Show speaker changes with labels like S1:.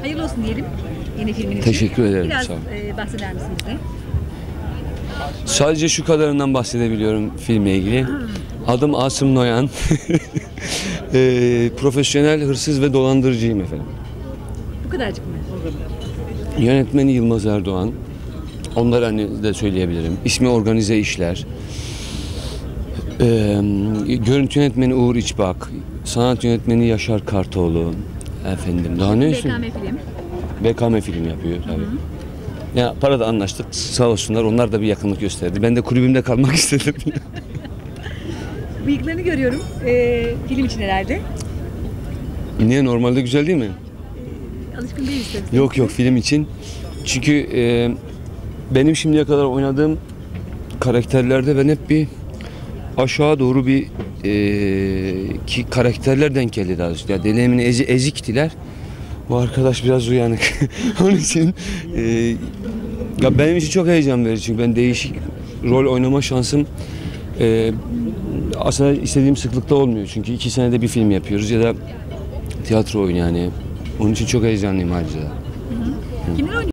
S1: Hayırlı olsun diyelim yeni filmin için.
S2: Teşekkür ederim,
S1: Biraz
S2: sağ ol.
S1: e, bahseder misiniz de?
S2: Sadece şu kadarından bahsedebiliyorum filmle ilgili. Adım Asım Noyan. Eee, profesyonel hırsız ve dolandırıcıyım efendim.
S1: Bu kadarcık mı?
S2: Yönetmeni Yılmaz Erdoğan. Onlar hani de söyleyebilirim. İsmi Organize İşler. Eee, görüntü yönetmeni Uğur İçbak. Sanat yönetmeni Yaşar Kartoğlu. Efendim daha ne isim?
S1: BKM film.
S2: BKM film yapıyor tabii. Ya para da anlaştık. Sağ olsunlar. Onlar da bir yakınlık gösterdi. Ben de kulübümde kalmak istedim.
S1: Bıyıklarını görüyorum e, film için herhalde.
S2: Niye normalde güzel değil mi?
S1: Alışkın değiliz tabii.
S2: Yok yok film için. Çünkü e, benim şimdiye kadar oynadığım karakterlerde ben hep bir aşağı doğru bir e, ki karakterler denk geldi daha doğrusu. Ya delimin ezi, eziktiler. Bu arkadaş biraz uyanık. Onun için e, ya benim için çok heyecan verici çünkü ben değişik rol oynama şansım e, aslında istediğim sıklıkta olmuyor. Çünkü iki senede bir film yapıyoruz ya da tiyatro oyunu yani. Onun için çok heyecanlıyım ayrıca.
S1: Kimler oynuyor?